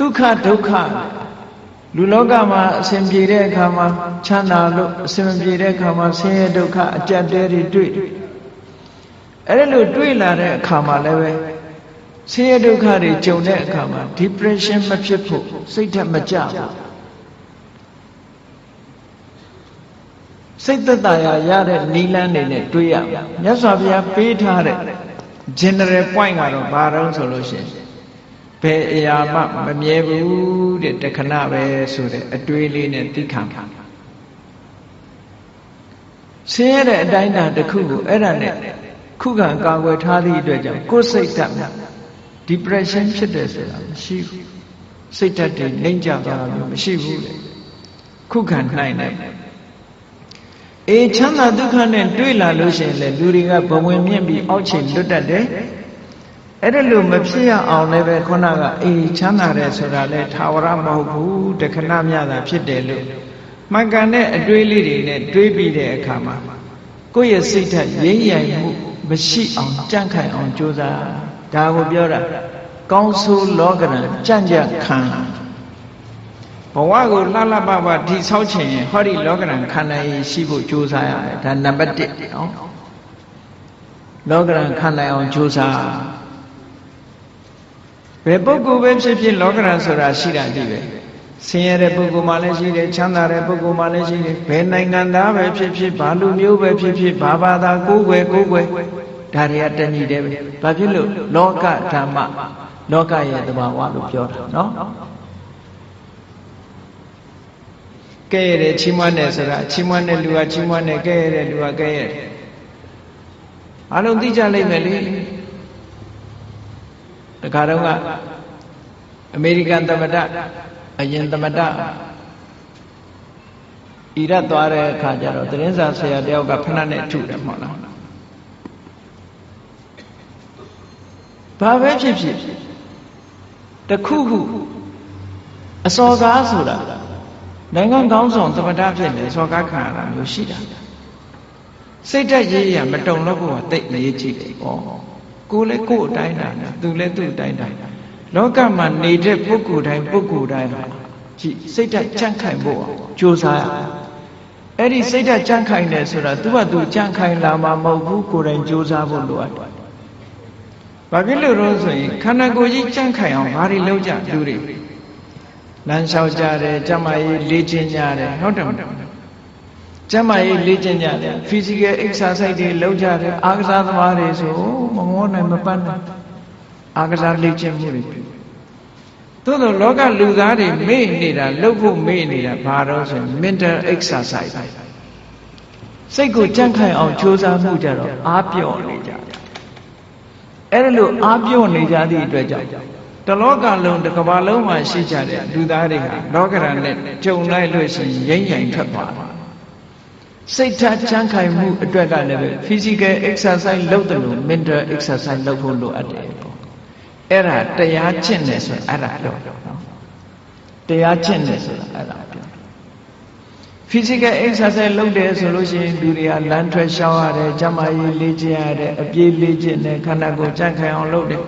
ဒုက္ခဒုက္ခလူလောကမှာအစဉ်ပြေတဲ့အခါမှာချမ်းသာလို့အစဉ်မပြေတဲ့အခါမှာဆင်းရဲဒုက္ခအကြက်တဲတွေတွေ့အဲ့ဒါလို့တွေ့လာတဲ့အခါမှာလည်းပဲဆင်းရဲဒုက္ခတွေကြုံတဲ့အခါမှာ depression မဖြစ်ဖို့စိတ်ဓာတ်မကြဘူးစိတ်သက်သာရာရတဲ့နိလန်းနေနဲ့တွေးရမယ်မြတ်စွာဘုရားပေးထားတဲ့ general point ကတော့ဘာတော့ဆိုလို့ရှိရင် ဘယ်အရာမှမမြဲဘူးတဲ့တခဏပဲဆိုတဲ့အတွေးလေးနဲ့သိခံပါဆင်းရဲတဲ့အတိုင်းအတာတစ်ခုကိုအဲ့ဒါနဲ့ခုခံကာကွယ်ထားသည့်အတွက်ကြောင့်ကိုယ်စိတ်ဓာတ် depression ဖြစ်တယ်ဆိုတာမရှိဘူးစိတ်ဓာတ်တွေနှိမ့်ကြသွားတာမျိုးမရှိဘူးလေခုခံနိုင်တယ်အေးချမ်းသာဒုက္ခနဲ့တွေ့လာလို့ရှိရင်လေလူတွေကဘဝင်မြင့်ပြီးအောက်ခြေလွတ်တတ်တယ် အဲ့ဒါလို့မဖြစ်ရအောင်လည်းပဲခုနကအေးချမ်းသာတယ်ဆိုတာလေသာဝရမဟုတ်ဘူးတခဏမြတာဖြစ်တယ်လို့မှန်ကန်တဲ့အတွေးလေးတွေနဲ့တွေးပြီးတဲ့အခါမှာကိုယ့်ရဲ့စိတ်ဓာတ်ရင်းရံမှုမရှိအောင်ကြန့်ခိုင်အောင်ကြိုးစားဒါကိုပြောတာကောင်းဆိုးလောကရန်ကြံ့ကြံ့ခံဘဝကိုလှလှပပတိဆောက်ခြင်းရင်ဟောဒီလောကရန်ခန္ဓာရည်ရှိဖို့ကြိုးစားရမယ်ဒါနံပါတ်1နော်လောကရန်ခန္ဓာအောင်ကြိုးစား ဘယ်ပုဂ္ဂိုလ်ပဲဖြစ်ဖြစ်လောကရန်ဆိုတာရှိတာဒီပဲဆင်းရဲတဲ့ပုဂ္ဂိုလ်မှလည်းရှိတယ်ချမ်းသာတဲ့ပုဂ္ဂိုလ်မှလည်းရှိတယ်ဘယ်နိုင်ငံသားပဲဖြစ်ဖြစ်ဘာလူမျိုးပဲဖြစ်ဖြစ်ဘာဘာသာကိုယ်ွယ်ကိုယ်ွယ်ဒါတွေကတဏှိတယ်ပဲဘာဖြစ်လို့လောကဓမ္မလောကရဲ့သဘာဝလို့ပြောတာနော်ကဲရတဲ့ချီးမွမ်းတယ်ဆိုတာချီးမွမ်းတဲ့လူကချီးမွမ်းတယ်ကဲရတဲ့လူကကဲရတယ်အလုံးသိကြလိမ့်မယ်လေ တခါတော့ကအမေရိကန်သမ္မတအရင်သမ္မတအီရတ်သွားတဲ့အခါကျတော့သတင်းစာဆရာတယောက်ကဖဏနဲ့ထုတယ်မဟုတ်လားဘာပဲဖြစ်ဖြစ်တခုခုအစော်ကားဆိုတာနိုင်ငံကောင်းဆောင်သမ္မတဖြစ်နေစော်ကားခံရတာမျိုးရှိတာစိတ်ဓာတ်ရေးရမတုံလို့ကိုကတိတ်လေးကြည့်တယ်ဩ ကိုလည်းကိုယ်အတိုင်းတာသူလည်းသူ့အတိုင်းတာလောကမှာနေတဲ့ပုဂ္ဂိုလ်တိုင်းပုဂ္ဂိုလ်တိုင်းဟာကြည့်စိတ်ဓာတ်ကြန့်ခိုင်ဖို့ကြိုးစားရအဲ့ဒီစိတ်ဓာတ်ကြန့်ခိုင်တယ်ဆိုတာသူကသူကြန့်ခိုင်လာမှာမဟုတ်ဘူးကိုယ်တိုင်ကြိုးစားဖို့လိုအပ်တယ်။ဘာဖြစ်လို့လဲဆိုရင်ခန္ဓာကိုယ်ကြီးကြန့်ခိုင်အောင်ဘာတွေလုပ်ကြလူတွေလမ်းလျှောက်ကြတယ်ကျမကြီးလေ့ကျင့်ကြတယ်ဟုတ်တယ်မဟုတ် ကျမကြီးလေ့ကျင့်ကြတယ် physical exercise တွေလုပ်ကြတယ်အားကစားသမားတွေဆိုမမောနိုင်မပတ်နိုင်အားကစားလေ့ကျင့်မှုတွေပြုသို့သောလောကလူသားတွေမေ့နေတာလုပ်ဖို့မေ့နေတာဘာတော့ဆိုရင် mental exercise စိတ်ကိုကြန့်ခိုင်အောင်ကြိုးစားမှုကြတော့အားပြော့နေကြတယ်အဲ့ဒါလို့အားပြော့နေကြသည့်အတွက်ကြောင့်တလောကလုံးတစ်ကမ္ဘာလုံးမှာရှိကြတဲ့လူသားတွေဟာလောကရန်နဲ့ကြုံလိုက်လို့ရှိရင်ရိမ့်ရိုင်ထွက်သွားတယ် စိတ်ဓာတ်ချမ်းခိုင်မှုအတွက်ကလည်းပဲ physical exercise လုပ်တယ်လို့ mental exercise လုပ်ဖို့လိုအပ်တယ်ပေါ့အဲ့ဒါတရားကျင့်တယ်ဆိုအဲ့ဒါပြောနော်တရားကျင့်တယ်ဆိုတာအဲ့ဒါပြော physical exercise လုပ်တယ်ဆိုလို့ရှိရင်လူတွေကလမ်းထွက်ရှောင်းရတယ်ကျန်းမာရေးလေ့ကျင့်ရတယ်အပြေးလေ့ကျင့်တယ်ခန္ဓာကိုယ်ကြန့်ခိုင်အောင်လုပ်တယ်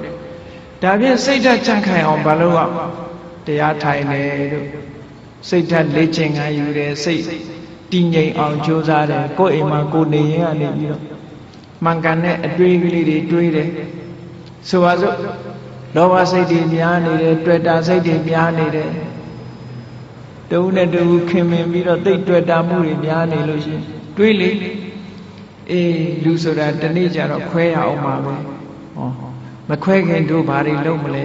ဒါဖြင့်စိတ်ဓာတ်ကြန့်ခိုင်အောင်မလုပ်အောင်တရားထိုင်တယ်တို့စိတ်ဓာတ်လေ့ကျင့်ခံယူတယ်စိတ် တည်ငြိမ်အောင်ကြိုးစားတယ်ကိုယ်အိမ်မှာကိုယ်နေရင်ကနေပြီးတော့မှန်ကန်တဲ့အတွေးကလေးတွေတွေးတယ်ဆိုပါစို့လောဘစိတ်တွေများနေတယ်တွေ့တာစိတ်တွေများနေတယ်တဦးနဲ့တဦးခင်မင်ပြီးတော့တိတ်တွေ့တာမှုတွေများနေလို့ရှိရင်တွေးလေအေးလူဆိုတာတနေ့ကျတော့ခွဲရအောင်ပါပဲဟောမခွဲခင်တို့ဘာတွေလုပ်မလဲ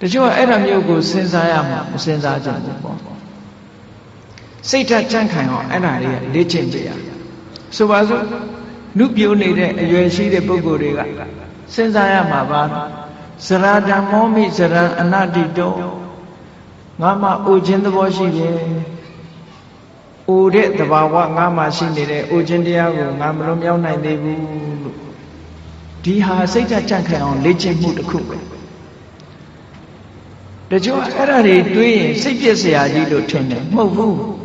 တချို့အဲ့ဒါမျိုးကိုစဉ်းစားရမှာမစဉ်းစားကြဘူးပေါ့ စိတ်ဓာတ်ကြန့်ခိုင်အောင်အဲ့ဒါတွေကလေ့ကျင့်ကြရဆိုပါစို့နုပြိုနေတဲ့အရွယ်ရှိတဲ့ပုဂ္ဂိုလ်တွေကစဉ်းစားရမှာပါဇရာဓမ္မောမိဇရံအနတ္တိတောငါမှအိုခြင်းသဘောရှိတယ်။အိုတဲ့သဘာဝငါမှရှိနေတဲ့အိုခြင်းတရားကိုငါမလွန်မြောက်နိုင်သေးဘူးလို့ဒီဟာစိတ်ဓာတ်ကြန့်ခိုင်အောင်လေ့ကျင့်မှုတစ်ခုပဲ။တချို့အဲ့ဒါတွေတွေးရင်စိတ်ပြည့်စရာကြီးလို့ထင်တယ်မဟုတ်ဘူး။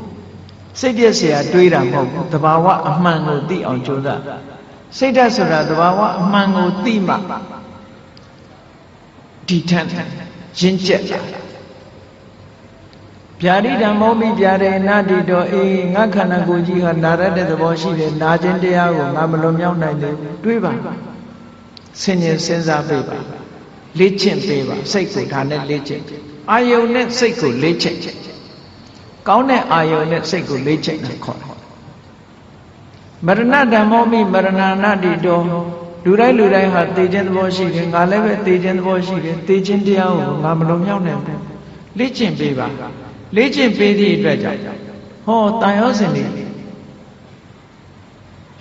စိတ်ပြည့်စရာတွေးတာမဟုတ်ဘူး။သဘာဝအမှန်ကိုသိအောင်ကြိုးစား။စိတ်ဓာတ်ဆိုတာသဘာဝအမှန်ကိုသိမှဒီထက်ရင့်ကျက်လာဗျာတိဓမ္မောမိဗျာဒေနာတိတော်အေးငါခန္ဓာကိုယ်ကြီးဟာနာရတဲ့သဘောရှိတယ်နာခြင်းတရားကိုငါမလွန်မြောက်နိုင်သေးဘူးတွေးပါဆင်ញင်စဉ်းစားပေးပါလေ့ကျင့်ပေးပါစိတ်ကိုဒါနဲ့လေ့ကျင့်အာယုန်နဲ့စိတ်ကိုလေ့ကျင့် ကောင်းတဲ့အာယုန်နဲ့စိတ်ကိုလေ့ကျင့်တာခေါ်တယ်မရဏဓမ္မောမိမရဏနာတိတော်လူတိုင်းလူတိုင်းဟာသိခြင်းသဘောရှိတယ်ငါလည်းပဲသိခြင်းသဘောရှိတယ်သိခြင်းတရားကိုငါမလွန်မြောက်နိုင်ဘူးလေ့ကျင့်ပေးပါလေ့ကျင့်ပေးသည့်အတွက်ကြောင့်ဟောတန်ရောစင်တွေ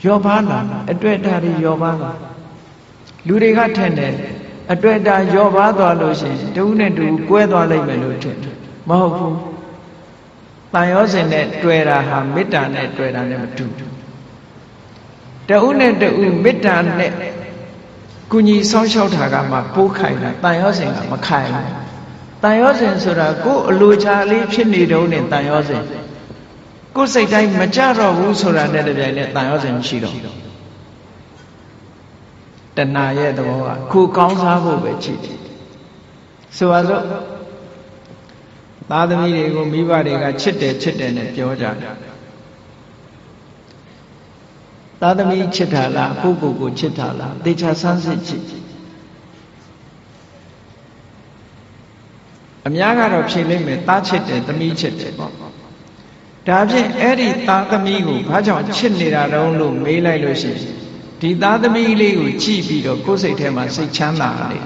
ယောပါလာအတွက်တာတွေယောပါလာလူတွေကထင်တယ်အတွက်တာယောပါသွားလို့ရှိရင်တဦးနဲ့တူကွဲသွားလိမ့်မယ်လို့ထင်တယ်မဟုတ်ဘူး တန်ရောစင်နဲ့တွေ့တာဟာမေတ္တာနဲ့တွေ့တာနဲ့မတူဘူးတဦးနဲ့တဦးမေတ္တာနဲ့ကုညီဆောင်းလျှောက်တာကမှပိုးခိုင်တာတန်ရောစင်ကမခိုင်ဘူးတန်ရောစင်ဆိုတာကိုယ်အလိုချလေးဖြစ်နေတုံးနဲ့တန်ရောစင်ကိုယ်စိတ်တိုင်းမကြတော့ဘူးဆိုတာနဲ့တပြိုင်နက်တန်ရောစင်မရှိတော့တဏှာရဲ့သဘောကခုကောင်းစားဖို့ပဲကြည့်တယ်ဆိုပါစို့ သားသမီးတွေကိုမိဘတွေကချစ်တယ်ချစ်တယ်နဲ့ပြောကြတယ်သားသမီးချစ်တာလားကိုယ့်ကိုယ်ကိုချစ်တာလားသေချာဆန်းစစ်ကြည့်အများကတော့ဖြေလိမ့်မယ်သားချစ်တယ်သမီးချစ်တယ်ပေါ့ဒါဖြင့်အဲ့ဒီသားသမီးကိုဘာကြောင့်ချစ်နေတာတုံးလို့မေးလိုက်လို့ရှိရင်ဒီသားသမီးလေးကိုကြည့်ပြီးတော့ကိုယ်စိတ်ထဲမှာစိတ်ချမ်းသာတယ်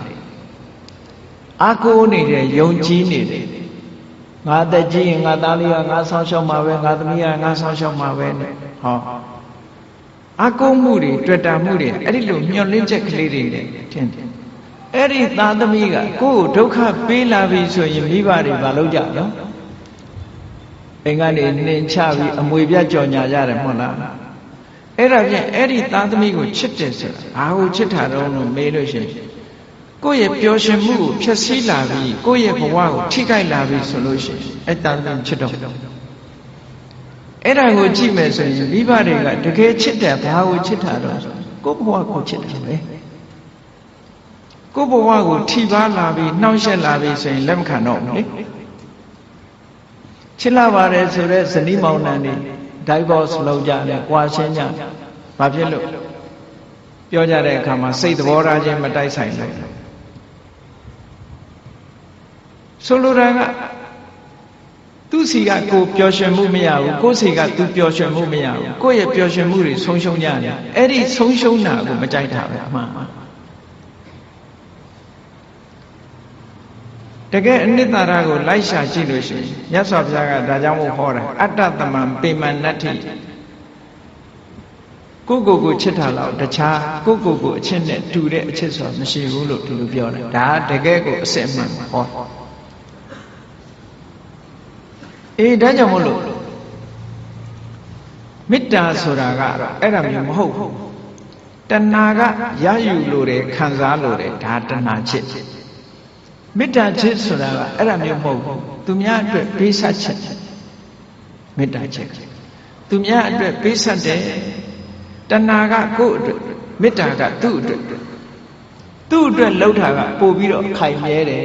အာကိုးနေတယ်ယုံကြည်နေတယ် ငါတက်ကြီးရင်ငါသားလေးကငါဆောင်းရှောက်မှာပဲငါသမီးကငါဆောင်းရှောက်မှာပဲနဲ့ဟောအာကိုးမှုတွေတွေ့တာမှုတွေအဲ့ဒီလိုမျောလင့်ချက်ကလေးတွေနဲ့ထင်တယ်အဲ့ဒီသားသမီးကကိုယ့်ကိုဒုက္ခပေးလာပြီဆိုရင်မိဘတွေမလုပ်ကြနော်အိမ်ကနေနှင်ချပြီးအမွေပြတ်ကြော်ညာရတယ်မဟုတ်လားအဲ့ဒါဖြင့်အဲ့ဒီသားသမီးကိုချစ်တယ်ဆိုတာဘာကိုချစ်တာတော့လို့မေးလို့ရှိရင် ကိုယ့်ရဲ့ပျော်ရွှင်မှုကိုဖျက်ဆီးလာပြီးကိုယ့်ရဲ့ဘဝကိုထိခိုက်လာပြီးဆိုလို့ရှိရင်အဲ့သားသမီးချစ်တော့အဲ့ဒါကိုကြည့်မယ်ဆိုရင်မိဘတွေကတကယ်ချစ်တယ်ဘာကိုချစ်တာတော့ကိုယ့်ဘဝကိုချစ်တယ်ပဲကိုယ့်ဘဝကိုထိပါလာပြီးနှောင့်ယှက်လာပြီးဆိုရင်လက်မခံတော့ဘူးလေချစ်လာပါတယ်ဆိုတော့ဇနီးမောင်နှံတွေ divorce လုပ်ကြတယ်၊ကွာရှင်းကြတယ်။ဘာဖြစ်လို့ပြောကြတဲ့အခါမှာစိတ်သဘောထားချင်းမတိုက်ဆိုင်လို့ ဆိုလိုတာကသူ့စီကကိုပျော်ရွှင်မှုမရဘူးကိုယ့်စီကသူပျော်ရွှင်မှုမရဘူးကိုယ့်ရဲ့ပျော်ရွှင်မှုတွေဆုံးရှုံးကြတယ်အဲ့ဒီဆုံးရှုံးတာကိုမကြိုက်တာပဲအမှန်ပါတကယ်အနိတ္တရာကိုလိုက်ရှာကြည့်လို့ရှိရင်မြတ်စွာဘုရားကဒါကြောင့်မို့ဟောတာအတ္တတမံပေမနတ္ထိကိုကိုကိုချစ်တာတော့တခြားကိုကိုကိုအချစ်နဲ့တူတဲ့အချစ်ဆိုတာမရှိဘူးလို့ဒီလိုပြောတယ်ဒါတကယ်ကိုအစစ်အမှန်ဟော အေးဒါကြောင့်မို့လို့မေတ္တာဆိုတာကတော့အဲ့ဒါမျိုးမဟုတ်ဘူးတဏှာကရယူလို့တယ်ခံစားလို့တယ်ဒါတဏှာချစ်မေတ္တာချစ်ဆိုတာကအဲ့ဒါမျိုးမဟုတ်ဘူးသူများအတွက်ပေးဆက်ချက်မေတ္တာချစ်သူများအတွက်ပေးဆက်တယ်တဏှာကကိုယ့်အတွက်မေတ္တာကသူ့အတွက်သူ့အတွက်လှုပ်တာကပို့ပြီးတော့ခိုင်မြဲတယ်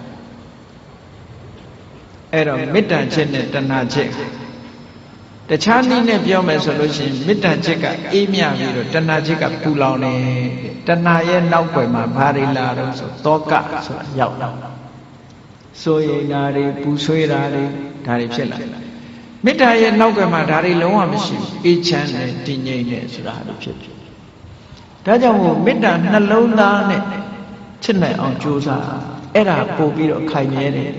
အဲ့တော့မေတ္တာချက်နဲ့တဏှာချက်တခြားနည်းနဲ့ပြောမယ်ဆိုလို့ရှိရင်မေတ္တာချက်ကအေးမြပြီးတော့တဏှာချက်ကပူလောင်နေတဏှာရဲ့နောက်ွယ်မှာဘာတွေလာတော့ဆိုတောကဆိုတာရောက်လာစိုးရိမ်တာတွေပူဆွေးတာတွေဒါတွေဖြစ်လာမေတ္တာရဲ့နောက်ကမှာဒါတွေလုံးဝမရှိဘူးအေးချမ်းတယ်တည်ငြိမ်တယ်ဆိုတာတွေဖြစ်ဖြစ်ဒါကြောင့်မို့မေတ္တာနှလုံးသားနဲ့ချစ်နိုင်အောင်ကြိုးစားအဲ့ဒါပို့ပြီးတော့ခိုင်မြဲတယ်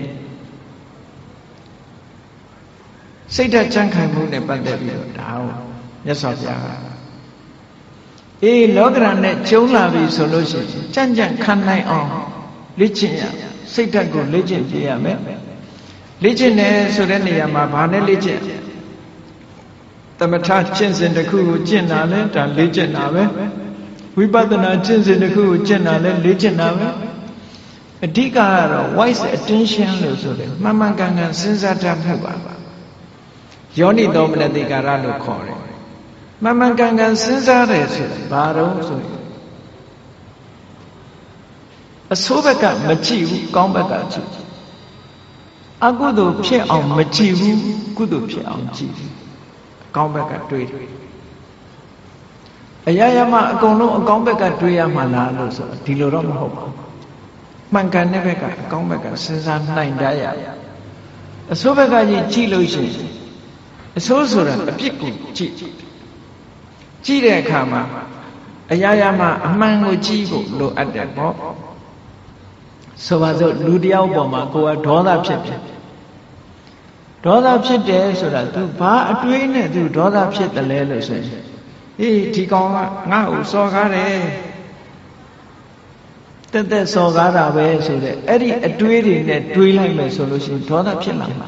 စိတ်ဓာတ်ကြံ့ခိုင်မှုနဲ့ပတ်သက်ပြီးတော့ဒါကိုမြတ်စွာဘုရားကအေးလောကရန်နဲ့ကျုံလာပြီဆိုလို့ရှိရင်ကြံ့ကြံ့ခံနိုင်အောင်လေ့ကျင့်ရစိတ်ဓာတ်ကိုလေ့ကျင့်ပြရမယ်လေ့ကျင့်တယ်ဆိုတဲ့နေရာမှာဘာနဲ့လေ့ကျင့်သမထကျင့်စဉ်တစ်ခုကိုကျင့်တာလဲဒါလေ့ကျင့်တာပဲဝိပဿနာကျင့်စဉ်တစ်ခုကိုကျင့်တာလဲလေ့ကျင့်တာပဲအဓိကကတော့ wise attention လို့ဆိုတယ်မှန်မှန်ကန်ကန်စဉ်းစားတတ်မှုပါ ယောနိသောမနတိကာရလို့ခေါ်တယ်မှန်မှန်ကန်ကန်စဉ်းစားတယ်ဆိုတာဘာတော့ဆိုရင်အဆိုးဘက်ကမကြည့်ဘူးကောင်းဘက်ကကြည့်အကုသိုလ်ဖြစ်အောင်မကြည့်ဘူးကုသိုလ်ဖြစ်အောင်ကြည့်အကောင်းဘက်ကတွေးတယ်အရာရာမှာအကုန်လုံးအကောင်းဘက်ကတွေးရမှာလားလို့ဆိုတော့ဒီလိုတော့မဟုတ်ပါဘူးမှန်ကန်တဲ့ဘက်ကအကောင်းဘက်ကစဉ်းစားနိုင်တတ်ရအဆိုးဘက်ကကြီးကြည့်လို့ရှိရင် အဆိုးဆိုတာအပြစ်ကိုကြည့်ကြည့်တဲ့အခါမှာအရာရာမှာအမှန်ကိုကြည့်ဖို့လိုအပ်တယ်ပေါ့ဆိုပါစို့လူတယောက်ပေါ်မှာကိုယ်ကဒေါသဖြစ်ဖြစ်ဒေါသဖြစ်တယ်ဆိုတာ तू ဘာအတွေးနဲ့ तू ဒေါသဖြစ်တယ်လဲလို့ဆိုရင်အေးဒီကောင်ကငါ့ကိုစော်ကားတယ်တက်တက်စော်ကားတာပဲဆိုတဲ့အဲ့ဒီအတွေးတွေနဲ့တွေးလိုက်မယ်ဆိုလို့ရှိရင်ဒေါသဖြစ်လာမှာ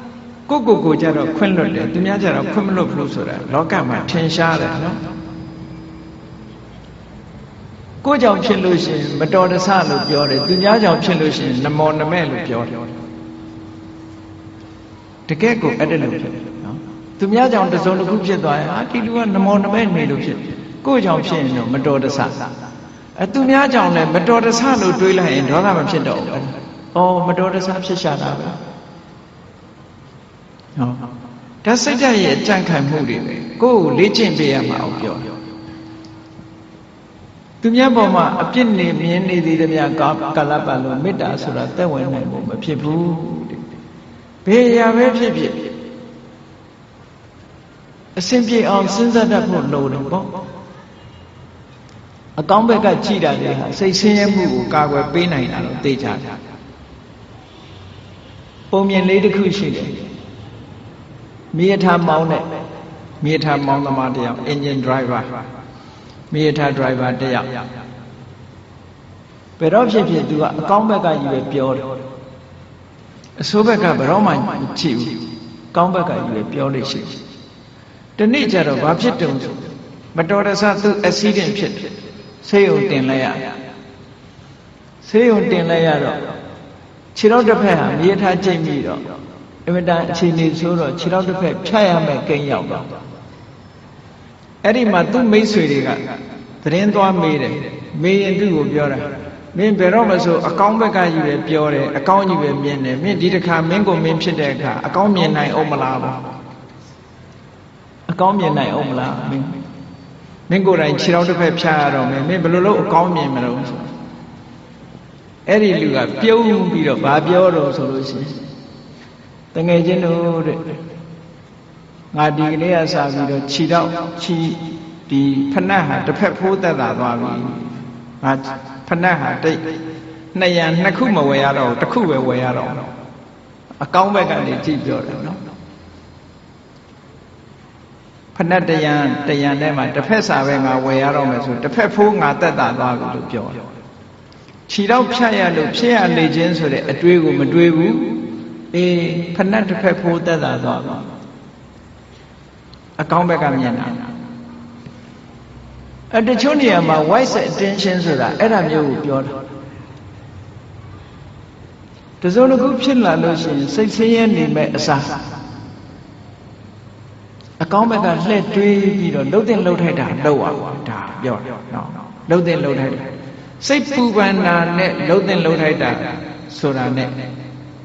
ကိုကိုကိုကြတော့ခွင့်လွတ်တယ်သူများကြတော့ခွင့်မလွတ်ဘူးဆိုတာလောကမှာထင်ရှားတယ်နော်ကိုကြောင့်ဖြစ်လို့ရှိရင်မတော်တဆလို့ပြောတယ်သူများကြောင့်ဖြစ်လို့ရှိရင်နမောနမဲ့လို့ပြောတယ်တကယ်ကိုအဲ့ဒါလို့ဖြစ်တယ်နော်သူများကြောင့်တစုံတစ်ခုဖြစ်သွားရင်အာဒီလူကနမောနမဲ့နေလို့ဖြစ်ကိုကြောင့်ဖြစ်ရင်တော့မတော်တဆအဲသူများကြောင့်လည်းမတော်တဆလို့တွေးလိုက်ရင်ဒေါသမဖြစ်တော့ဘူး။အော်မတော်တဆဖြစ်ရှာတာပဲ။ ဟောဒါစိတ်ဓာတ်ရဲ့အကြံခံမှုတွေပဲကိုယ်ကိုလေ့ကျင့်ပေးရမှာအောင်ပြော။သူများပေါ်မှာအပြစ်နေမြင်နေသေးသမျှကာလပတ်လို့မေတ္တာဆိုတာတက်ဝင်နိုင်ဖို့မဖြစ်ဘူးတဲ့။ဘေးရာပဲဖြစ်ဖြစ်အစဉ်ပြေအောင်စဉ်းစားတတ်ဖို့လိုတယ်ပေါ့။အကောင်းဘက်ကကြည်တာလေဟာစိတ်ဆင်းရဲမှုကိုကာကွယ်ပေးနိုင်တာလို့သိကြတယ်ပုံမြင်လေးတစ်ခုရှိတယ် မြေထားမောင်းတဲ့မြေထားမောင်းသမားတယောက် engine driver မြေထား driver တယောက်ဘယ်တော့ဖြစ်ဖြစ်သူကအကောင်းဘက်ကကြီးပဲပြောတယ်အဆိုးဘက်ကဘယ်တော့မှမကြည့်ဘူးကောင်းဘက်ကကြီးပဲပြောလို့ရှိတယ်ဒီနေ့ကျတော့ဘာဖြစ်တုံဆိုမတော်တဆသူ accident ဖြစ်တယ်ဆေးရုံတင်လိုက်ရဆေးရုံတင်လိုက်ရတော့ခြေထောက်တစ်ဖက်ဟာမြေထားကျိတ်ပြီးတော့အင် မတန်အခြေအနေဆိုတော့ခြေထောက်တစ်ဖက်ဖြတ်ရမယ်ကိန်းရောက်တော့အဲ့ဒီမှာသူ့မိတ်ဆွေတွေကသတင်းသွားမေးတယ်မေးရင်သူ့ကိုပြောတာမင်းဘယ်တော့မှဆိုအကောင်းဘက်ကကြီးပဲပြောတယ်အကောင်းကြီးပဲမြင်တယ်မင်းဒီတစ်ခါမင်းကိုမင်းဖြစ်တဲ့အခါအကောင်းမြင်နိုင်အောင်မလားပေါ့အကောင်းမြင်နိုင်အောင်မလားမင်းမင်းကိုယ်တိုင်ခြေထောက်တစ်ဖက်ဖြားရတော့မယ်မင်းဘယ်လိုလုပ်အကောင်းမြင်မလို့ဆိုအဲ့ဒီလူကပြုံးပြီးတော့ဘာပြောတော့ဆိုလို့ရှိရင် တငယ်ချင်းတို့တဲ့ငါဒီကလေးကစားပြီးတော့ခြေထောက်ခြေဒီဖနက်ဟာတစ်ဖက်ဖိုးသက်သာသွားပြီငါဖနက်ဟာတိတ်နှစ်ရံနှစ်ခုမဝယ်ရတော့တစ်ခုပဲဝယ်ရတော့အကောင်းဘက်ကနေကြည့်ပြောတယ်နော်ဖနက်တရံတရံထဲမှာတစ်ဖက်စာပဲငါဝယ်ရတော့မယ်ဆိုတစ်ဖက်ဖိုးငါတက်တာသွားပြီလို့ပြောတယ်ခြေတော့ဖြတ်ရလို့ဖြစ်ရလေခြင်းဆိုတဲ့အတွေးကိုမတွေးဘူး အေးဖနက်တစ်ဖက်ဖိုးတက်တာသွားပြီအကောင်းဘက်ကမြင်တာအတချို့နေရာမှာ wise attention ဆိုတာအဲ့ဒါမျိုးကိုပြောတာတစုံတစ်ခုဖြစ်လာလို့ရှိရင်စိတ်ဆင်းရဲနေမဲ့အစားအကောင်းဘက်ကလှည့်တွေးပြီးတော့လှုပ်တဲ့လှုပ်ထိုက်တာလှုပ်ရပါဒါပြောတယ်နော်လှုပ်တဲ့လှုပ်ထိုက်တာစိတ်ပူပန်တာနဲ့လှုပ်တဲ့လှုပ်ထိုက်တာဆိုတာနဲ့